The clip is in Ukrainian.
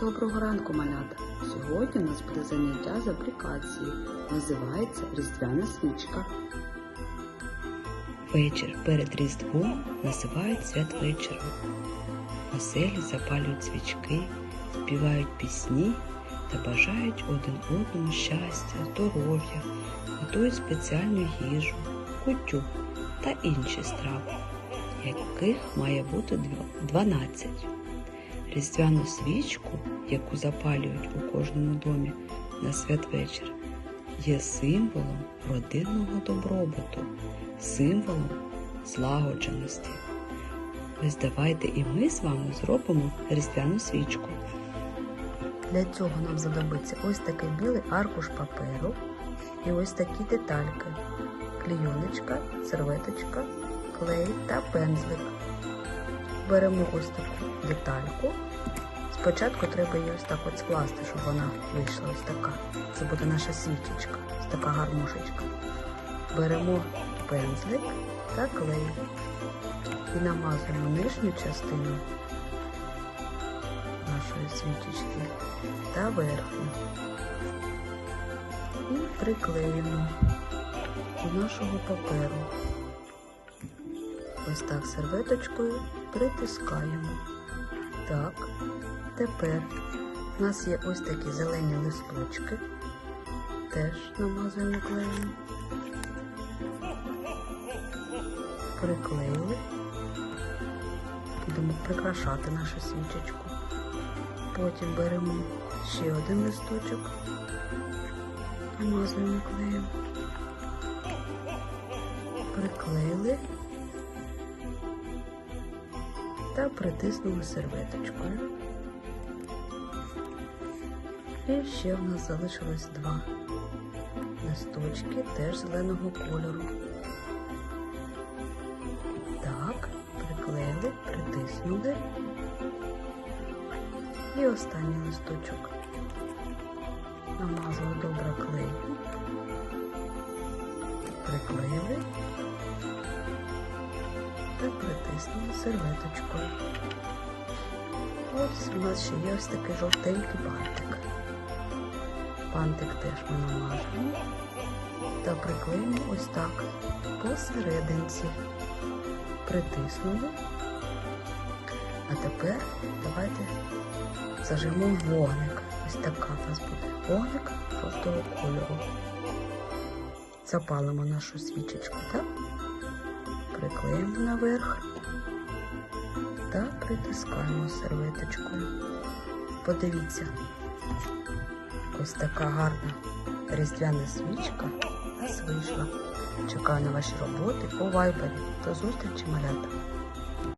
Доброго ранку, малята! Сьогодні у нас буде заняття з аплікації. Називається Різдвяна свічка. Вечір перед Різдвом називають святвечором. Оселі запалюють свічки, співають пісні та бажають один одному щастя, здоров'я, готують спеціальну їжу, кутю та інші страви, яких має бути дв- 12. Різдвяну свічку, яку запалюють у кожному домі на святвечір, є символом родинного добробуту, символом злагодженості. Ось давайте і ми з вами зробимо різдвяну свічку. Для цього нам знадобиться ось такий білий аркуш паперу і ось такі детальки. Клійоночка, серветочка, клей та пензлик. Беремо ось таку детальку. Спочатку треба її ось так от скласти, щоб вона вийшла ось така. Це буде наша свічечка, ось така гармошечка. Беремо пензлик та клей і намазуємо нижню частину нашої свічечки та верхню. І приклеїмо до нашого паперу. Ось так серветочкою притискаємо. Так, тепер у нас є ось такі зелені листочки. Теж намазуємо клеєм. Приклеїли. Будемо прикрашати нашу свічечку. Потім беремо ще один листочок, намазуємо клеєм, приклеїли та притиснули серветочкою. І ще в нас залишилось два листочки теж зеленого кольору. Так, приклеїли, притиснули. І останній листочок. Намазали добре клей. Приклеїли притиснули серветочкою. Ось у нас ще є ось такий жовтенький бантик. Бантик теж ми намажемо та приклеїмо ось так посерединці. Притиснули. А тепер давайте зажимо вогник. Ось така у нас буде вогник жовтого кольору. Запалимо нашу свічечку, так? Приклеїмо наверх та притискаємо серветочкою. Подивіться, ось така гарна різдвяна свічка вийшла. Чекаю на ваші роботи вайбері. До зустрічі, малята!